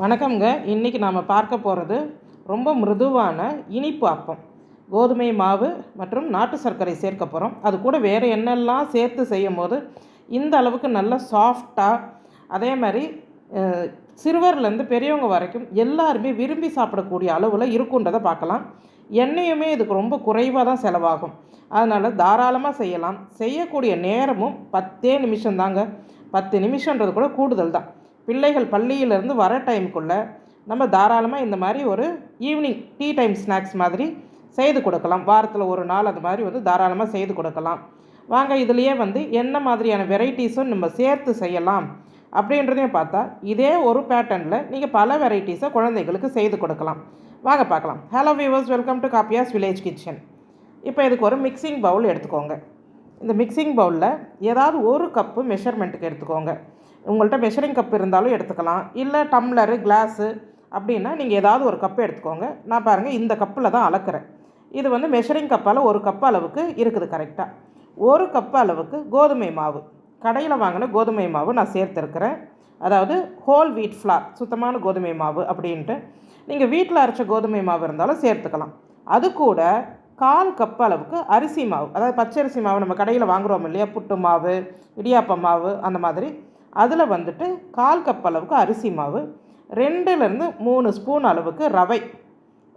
வணக்கம்ங்க. இன்றைக்கி நாம் பார்க்க போகிறது ரொம்ப மிருதுவான இனிப்பு அப்பம். கோதுமை மாவு மற்றும் நாட்டு சர்க்கரை சேர்க்க போகிறோம் அது கூட வேறு என்னெல்லாம் சேர்த்து செய்யும் போது இந்த அளவுக்கு நல்ல சாஃப்டாக அதே மாதிரி சிறுவர்லேருந்து பெரியவங்க வரைக்கும் எல்லாருமே விரும்பி சாப்பிடக்கூடிய அளவில் இருக்குன்றதை பார்க்கலாம். எண்ணெயுமே இதுக்கு ரொம்ப குறைவாக தான் செலவாகும். அதனால் தாராளமாக செய்யலாம். செய்யக்கூடிய நேரமும் பத்தே நிமிஷம் தாங்க பத்து நிமிஷன்றது கூட கூடுதல் தான். பிள்ளைகள் பள்ளியிலேருந்து வர டைமுக்குள்ளே நம்ம தாராளமாக இந்த மாதிரி ஒரு ஈவினிங் டீ டைம் ஸ்நாக்ஸ் மாதிரி செய்து கொடுக்கலாம். வாரத்தில் ஒரு நாள் அது மாதிரி வந்து தாராளமாக செய்து கொடுக்கலாம். வாங்க இதுலேயே வந்து என்ன மாதிரியான வெரைட்டிஸும் நம்ம சேர்த்து செய்யலாம் அப்படின்றதையும் பார்த்தா இதே ஒரு பேட்டர்னில் நீங்கள் பல வெரைட்டிஸை குழந்தைகளுக்கு செய்து கொடுக்கலாம். வாங்க பார்க்கலாம். Hello viewers welcome to Kappiyas village kitchen இப்போ இதுக்கு ஒரு மிக்சிங் பவுல் எடுத்துக்கோங்க. இந்த மிக்சிங் பவுலில் ஏதாவது ஒரு கப்பு மெஷர்மெண்ட்டுக்கு எடுத்துக்கோங்க. உங்கள்கிட்ட மெஷரிங் கப் இருந்தாலும் எடுத்துக்கலாம். இல்லை டம்ளரு கிளாஸு அப்படின்னா நீங்கள் ஏதாவது ஒரு கப்பு எடுத்துக்கோங்க. நான் பாருங்கள் இந்த கப்பில் தான் அளக்குறேன். இது வந்து மெஷரிங் கப்பால் ஒரு கப் அளவுக்கு இருக்குது கரெக்டாக ஒரு கப் அளவுக்கு கோதுமை மாவு. கடையில் வாங்கின கோதுமை மாவு நான் சேர்த்துருக்கிறேன். அதாவது ஹோல் வீட் ஃப்ளார் சுத்தமான கோதுமை மாவு அப்படின்ட்டு. நீங்கள் வீட்டில் அரைச்ச கோதுமை மாவு இருந்தாலும் சேர்த்துக்கலாம். அது கூட கால் கப் அளவுக்கு அரிசி மாவு. அதாவது பச்சரிசி மாவு நம்ம கடையில் வாங்குறோம் இல்லையா? புட்டு மாவு இடியாப்ப மாவு அந்த மாதிரி அதில் வந்துட்டு கால் கப் அளவுக்கு அரிசி மாவு ரெண்டுலேருந்து மூணு ஸ்பூன் அளவுக்கு ரவை.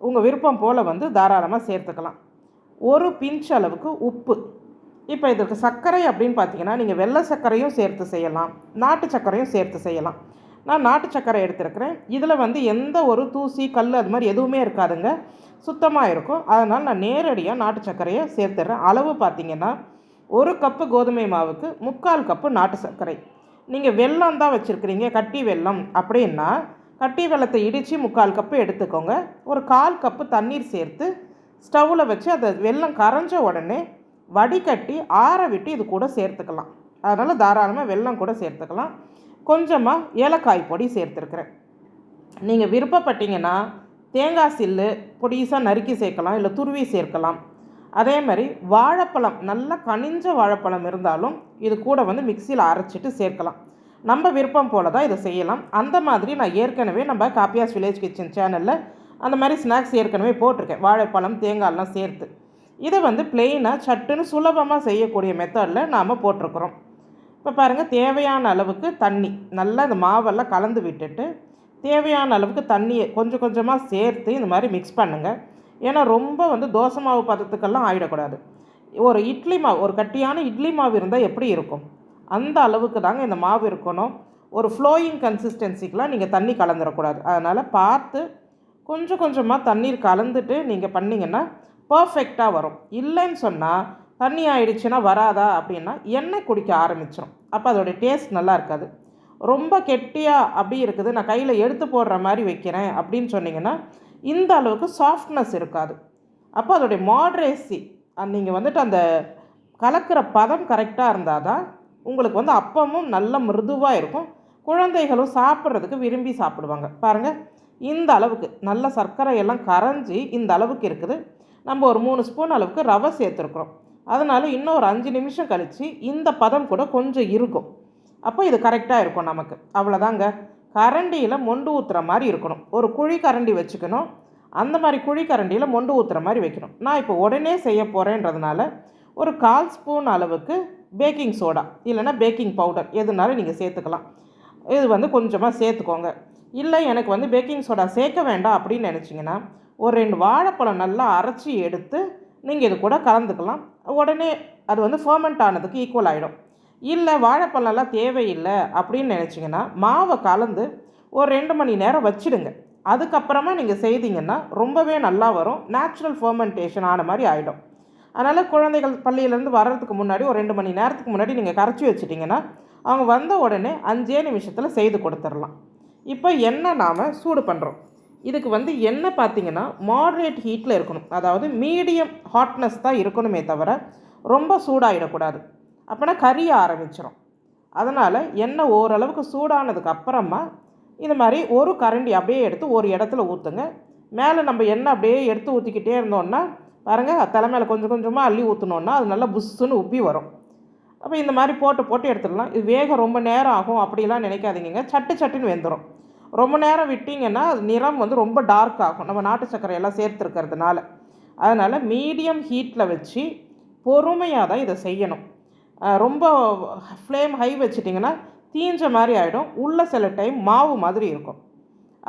உங்கள் விருப்பம் போல் வந்து தாராளமாக சேர்த்துக்கலாம். ஒரு பிஞ்ச் அளவுக்கு உப்பு. இப்போ இதற்கு சர்க்கரை அப்படின்னு பார்த்தீங்கன்னா நீங்கள் வெள்ளை சர்க்கரையும் சேர்த்து செய்யலாம். நாட்டு சர்க்கரையும் சேர்த்து செய்யலாம். நான் நாட்டு சர்க்கரை எடுத்திருக்கிறேன். இதில் வந்து எந்த ஒரு தூசி கல் அது மாதிரி எதுவுமே இருக்காதுங்க. சுத்தமாக இருக்கும். அதனால் நான் நேரடியாக நாட்டு சர்க்கரையை சேர்த்துடுறேன் அளவு பார்த்தீங்கன்னா ஒரு கப்பு கோதுமை மாவுக்கு முக்கால் கப்பு நாட்டு சர்க்கரை. நீங்கள் வெல்லம் தான் வச்சுருக்கிறீங்க கட்டி வெல்லம் அப்படின்னா கட்டி வெல்லத்தை இடித்து முக்கால் கப்பு எடுத்துக்கோங்க. ஒரு கால் கப்பு தண்ணீர் சேர்த்து ஸ்டவ்வில் வச்சு அதை வெல்லம் கரைஞ்ச உடனே வடிகட்டி ஆற விட்டு இது கூட சேர்த்துக்கலாம். அதனால் தாராளமாக வெல்லம் கூட சேர்த்துக்கலாம். கொஞ்சமாக ஏலக்காய் பொடி சேர்த்துருக்குறேன். நீங்கள் விருப்பப்பட்டீங்கன்னா தேங்காய் சில்லு பொடிசாக நறுக்கி சேர்க்கலாம் இல்லை துருவி சேர்க்கலாம். அதே மாதிரி வாழைப்பழம் நல்லா கனிஞ்ச வாழைப்பழம் இருந்தாலும் இது கூட வந்து மிக்சியில் அரைச்சிட்டு சேர்க்கலாம். நம்ம விருப்பம் போல தான் இதை செய்யலாம். அந்த மாதிரி நான் ஏற்கனவே நம்ம காப்பியாஸ் வில்லேஜ் கிச்சன் சேனலில் அந்த மாதிரி ஸ்நாக்ஸ் ஏற்கனவே போட்டிருக்கேன். வாழைப்பழம் தேங்காய்லாம் சேர்த்து. இதை வந்து பிளெயினாக சட்டுன்னு சுலபமாக செய்யக்கூடிய மெத்தடில் நாம் போட்டிருக்கிறோம். இப்போ பாருங்கள் தேவையான அளவுக்கு தண்ணி நல்லா இந்த மாவெல்லாம் கலந்து விட்டுட்டு தேவையான அளவுக்கு தண்ணியை கொஞ்சம் கொஞ்சமாக சேர்த்து இந்த மாதிரி மிக்ஸ் பண்ணுங்கள் ஏன்னா ரொம்ப வந்து தோசை மாவு பதத்துக்கெல்லாம் ஆகிடக்கூடாது ஒரு இட்லி மாவு ஒரு கட்டியான இட்லி மாவு இருந்தால் எப்படி இருக்கும்? அந்த அளவுக்கு தாங்க இந்த மாவு இருக்கணும். ஒரு ஃப்ளோயிங் கன்சிஸ்டன்சிக்கெலாம் நீங்கள் தண்ணி கலந்துடக்கூடாது அதனால் பார்த்து கொஞ்சம் கொஞ்சமாக தண்ணீர் கலந்துட்டு நீங்கள் பண்ணிங்கன்னா பர்ஃபெக்டாக வரும். இல்லைன்னு சொன்னால் தண்ணி ஆயிடுச்சுன்னா வராதா அப்படின்னா எண்ணெய் குடிக்க ஆரம்பிச்சிடும் அப்போ அதோடைய டேஸ்ட் நல்லா இருக்காது. ரொம்ப கெட்டியாக அப்படி இருக்குது நான் கையில் எடுத்து போடுற மாதிரி வைக்கிறேன் அப்படின்னு சொன்னிங்கன்னா இந்த அளவுக்கு சாஃப்ட்னஸ் இருக்காது. அப்போ அதோடைய மாட்ரேசி நீங்கள் வந்துட்டு அந்த கலக்கிற பதம் கரெக்டாக இருந்தால் தான் உங்களுக்கு வந்து அப்பமும் நல்ல மிருதுவாக இருக்கும். குழந்தைகளும் சாப்பிட்றதுக்கு விரும்பி சாப்பிடுவாங்க. பாருங்கள் இந்த அளவுக்கு நல்ல சர்க்கரை எல்லாம் கரைஞ்சி இந்த அளவுக்கு இருக்குது. நம்ம ஒரு மூணு ஸ்பூன் அளவுக்கு ரவை சேர்த்துருக்குறோம். அதனால் இன்னும் ஒரு அஞ்சு நிமிஷம் கழித்து இந்த பதம் கூட கொஞ்சம் இருக்கும். அப்போ இது கரெக்டாக இருக்கும் நமக்கு. அவ்வளோதாங்க கரண்டியில் மொண்டு ஊற்றுற மாதிரி இருக்கணும். ஒரு குழி கரண்டி வச்சுக்கணும். அந்த மாதிரி குழி கரண்டியில் மொண்டு ஊற்றுற மாதிரி வைக்கணும். நான் இப்போ உடனே செய்ய போகிறேன்றதுனால ஒரு கால் ஸ்பூன் அளவுக்கு பேக்கிங் சோடா இல்லைன்னா பேக்கிங் பவுடர் எதுனாலும் நீங்கள் சேர்த்துக்கலாம். இது வந்து கொஞ்சமாக சேர்த்துக்கோங்க. இல்லை எனக்கு வந்து பேக்கிங் சோடா சேர்க்க வேண்டாம் அப்படின்னு நினச்சிங்கன்னா ஒரு ரெண்டு வாழைப்பழம் நல்லா அரைச்சி எடுத்து நீங்கள் இது கூட கலந்துக்கலாம். உடனே அது வந்து ஃபர்மெண்ட் ஆனதுக்கு ஈக்குவல் ஆகிடும் இல்லை வாழைப்பழம்லாம் தேவையில்லை அப்படின்னு நினச்சிங்கன்னா மாவை கலந்து ஒரு ரெண்டு மணி நேரம் வச்சிடுங்க. அதுக்கப்புறமா நீங்கள் செய்தீங்கன்னா ரொம்பவே நல்லா வரும். நேச்சுரல் ஃபர்மெண்டேஷன் ஆன மாதிரி ஆகிடும் அதனால் குழந்தைகள் பள்ளியிலேருந்து வர்றதுக்கு முன்னாடி ஒரு ரெண்டு மணி நேரத்துக்கு முன்னாடி நீங்கள் கரைச்சி வச்சிட்டிங்கன்னா அவங்க வந்த உடனே அஞ்சே நிமிஷத்தில் செய்து கொடுத்துடலாம். இப்போ என்ன நாம் சூடு பண்ணுறோம் இதுக்கு வந்து என்ன பார்த்தீங்கன்னா மாடரேட் ஹீட்டில் இருக்கணும். அதாவது மீடியம் ஹாட்னஸ் தான் இருக்கணுமே தவிர ரொம்ப சூடாகிடக்கூடாது அப்போனா கறிய ஆரம்பிச்சிடும் அதனால் எண்ணெய் ஓரளவுக்கு சூடானதுக்கு அப்புறமா இந்த மாதிரி ஒரு கரண்டி அப்படியே எடுத்து ஒரு இடத்துல ஊற்றுங்க மேலே நம்ம எண்ணெய் அப்படியே எடுத்து ஊற்றிக்கிட்டே இருந்தோம்னா பாருங்கள் தலை மேலே கொஞ்சம் கொஞ்சமாக அள்ளி ஊற்றினோன்னா அது நல்லா புஷ்ஷுன்னு உப்பி வரும். அப்போ இந்த மாதிரி போட்டு போட்டு எடுத்துடலாம். இது வேக ரொம்ப நேரம் ஆகும் அப்படிலாம் நினைக்காதீங்க சட்டு சட்டுன்னு வெந்துடும் ரொம்ப நேரம் விட்டிங்கன்னா அது நிறம் வந்து ரொம்ப டார்க் ஆகும். நம்ம நாட்டு சர்க்கரை எல்லாம் சேர்த்துருக்கிறதுனால. அதனால் மீடியம் ஹீட்டில் வச்சு பொறுமையாக தான் இதை செய்யணும். ரொம்ப ஃப்ளேம் ஹை வச்சிட்டிங்கன்னா தீஞ்ச மாதிரி ஆகிடும் உள்ளே சில டைம் மாவு மாதிரி இருக்கும்.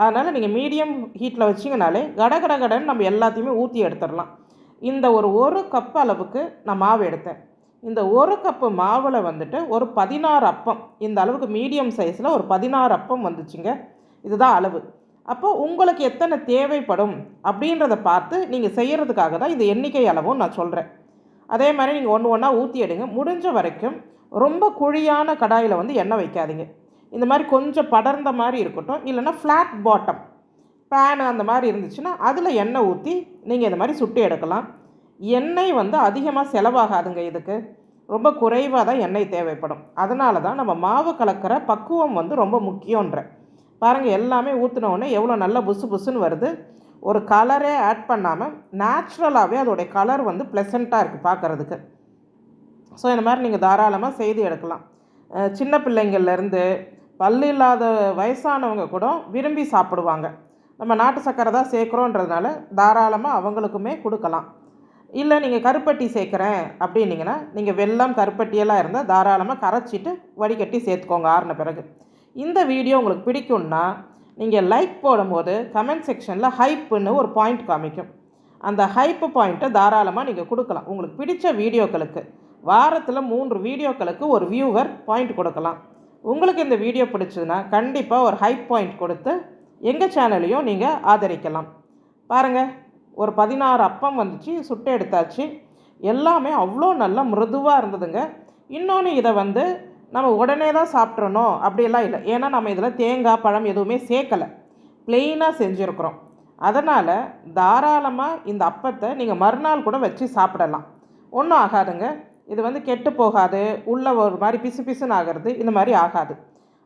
அதனால் நீங்கள் மீடியம் ஹீட்டில் வச்சிங்கனாலே கட கட கடன்னு நம்ம எல்லாத்தையுமே ஊற்றி எடுத்துடலாம். இந்த ஒரு ஒரு கப் அளவுக்கு நான் மாவு எடுத்தேன். இந்த ஒரு கப்பு மாவில் வந்துட்டு ஒரு பதினாறு அப்பம் இந்த அளவுக்கு மீடியம் சைஸில் ஒரு பதினாறு அப்பம் வந்துச்சுங்க. இதுதான் அளவு. அப்போ உங்களுக்கு எத்தனை தேவைப்படும் அப்படின்றத பார்த்து நீங்கள் செய்கிறதுக்காக தான் இந்த எண்ணிக்கை அளவும் நான் சொல்கிறேன் அதே மாதிரி நீங்கள் ஒன்று ஒன்றா ஊற்றி எடுங்க. முடிஞ்ச வரைக்கும் ரொம்ப குழியான கடாயில் வந்து எண்ணெய் வைக்காதீங்க. இந்த மாதிரி கொஞ்சம் படர்ந்த மாதிரி இருக்கட்டும். இல்லைன்னா ஃப்ளாட் பாட்டம் பேனு அந்த மாதிரி இருந்துச்சுன்னா அதில் எண்ணெய் ஊற்றி நீங்கள் இந்த மாதிரி சுட்டு எடுக்கலாம். எண்ணெய் வந்து அதிகமாக செலவாகாதுங்க இதுக்கு. ரொம்ப குறைவாக தான் எண்ணெய் தேவைப்படும். அதனால தான் நம்ம மாவு கலக்கிற பக்குவம் வந்து ரொம்ப முக்கியன்ற பாருங்கள் எல்லாமே ஊற்றின எவ்வளோ நல்லா புசு புசுன்னு வருது. ஒரு கலரே ஆட் பண்ணாமல் நேச்சுரலாகவே அதோடைய கலர் வந்து ப்ளசண்ட்டாக இருக்குது பார்க்குறதுக்கு. ஸோ இந்த மாதிரி நீங்கள் தாராளமாக செய்து எடுக்கலாம். சின்ன பிள்ளைங்கள்லேருந்து பல்லு இல்லாத வயசானவங்க கூட விரும்பி சாப்பிடுவாங்க. நம்ம நாட்டு சக்கரை தான் சேர்க்குறோன்றதுனால தாராளமாக அவங்களுக்குமே கொடுக்கலாம். இல்லை நீங்கள் கருப்பட்டி சேர்க்குறேன் அப்படின்னீங்கன்னா நீங்கள் வெள்ளம் கருப்பட்டியெல்லாம் இருந்தால் தாராளமாக கரைச்சிட்டு வடிகட்டி சேர்த்துக்கோங்க ஆறின பிறகு. இந்த வீடியோ உங்களுக்கு பிடிக்கும்னா நீங்கள் லைக் போடும்போது கமெண்ட் செக்ஷனில் ஹைப்புன்னு ஒரு பாயிண்ட் காமிக்கும். அந்த ஹைப்பு பாயிண்ட்டை தாராளமாக நீங்கள் கொடுக்கலாம். உங்களுக்கு பிடித்த வீடியோக்களுக்கு. வாரத்தில் மூன்று வீடியோக்களுக்கு ஒரு வியூவர் பாயிண்ட் கொடுக்கலாம். உங்களுக்கு இந்த வீடியோ பிடிச்சதுன்னா கண்டிப்பாக ஒரு ஹைப் பாயிண்ட் கொடுத்து எங்கள் சேனலையும் நீங்கள் ஆதரிக்கலாம். பாருங்கள் ஒரு பதினாறு அப்பம் வந்துச்சு சுட்டு எடுத்தாச்சு. எல்லாமே அவ்வளோ நல்லா மிருதுவாக இருந்ததுங்க. இன்னொன்று இதை வந்து நம்ம உடனே தான் சாப்பிட்றணும். அப்படியெல்லாம் இல்லை. ஏன்னா நம்ம இதில் தேங்காய் பழம் எதுவுமே சேர்க்கலை. ப்ளெயினாக செஞ்சுருக்குறோம். அதனால் தாராளமாக இந்த அப்பத்தை நீங்கள் மறுநாள் கூட வச்சு சாப்பிடலாம். ஒன்றும் ஆகாதுங்க. இது வந்து கெட்டு போகாது. உள்ளே ஒரு மாதிரி பிசு பிசுன்னு ஆகிறது இந்த மாதிரி ஆகாது.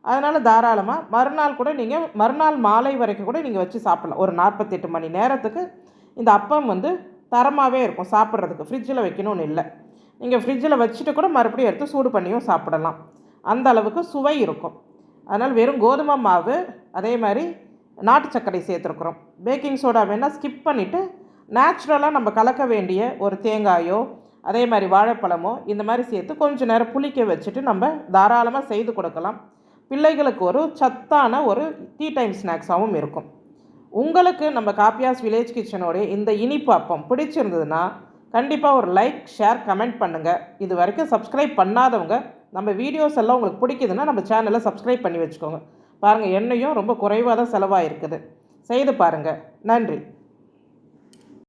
அதனால் தாராளமாக மறுநாள் கூட நீங்கள் மறுநாள் மாலை வரைக்கும் கூட நீங்கள் வச்சு சாப்பிடலாம். ஒரு நாற்பத்தெட்டு மணி நேரத்துக்கு இந்த அப்பம் வந்து தரமாகவே இருக்கும். சாப்பிட்றதுக்கு. ஃப்ரிட்ஜில் வைக்கணும்னு இல்லை. நீங்கள் ஃப்ரிட்ஜில் வச்சுட்டு கூட மறுபடியும் எடுத்து சூடு பண்ணியும் சாப்பிடலாம். அந்த அளவுக்கு சுவை இருக்கும். அதனால் வெறும் கோதுமை மாவு அதே மாதிரி நாட்டு சர்க்கரை சேர்த்துருக்குறோம். பேக்கிங் சோடா வேணால் ஸ்கிப் பண்ணிவிட்டு நேச்சுரலாக நம்ம கலக்க வேண்டிய ஒரு தேங்காயோ அதே மாதிரி வாழைப்பழமோ இந்த மாதிரி சேர்த்து கொஞ்சம் நேரம் புளிக்க வச்சுட்டு நம்ம தாராளமாக செய்து கொடுக்கலாம். பிள்ளைகளுக்கு ஒரு சத்தான ஒரு டீ டைம் ஸ்நாக்ஸாகவும் இருக்கும். உங்களுக்கு நம்ம காப்பியாஸ் வில்லேஜ் கிச்சனோடைய இந்த இனிப்பு அப்பம் பிடிச்சிருந்ததுன்னா கண்டிப்பாக ஒரு லைக் ஷேர் கமெண்ட் பண்ணுங்கள் இது வரைக்கும் சப்ஸ்கிரைப் பண்ணாதவங்க நம்ம வீடியோஸ் எல்லாம் உங்களுக்கு பிடிக்குதுன்னா நம்ம சேனலை சப்ஸ்கிரைப் பண்ணி வச்சுக்கோங்க. பாருங்கள் எண்ணெயும் ரொம்ப குறைவாக தான் செலவாயிருக்குது. செய்து பாருங்கள் நன்றி.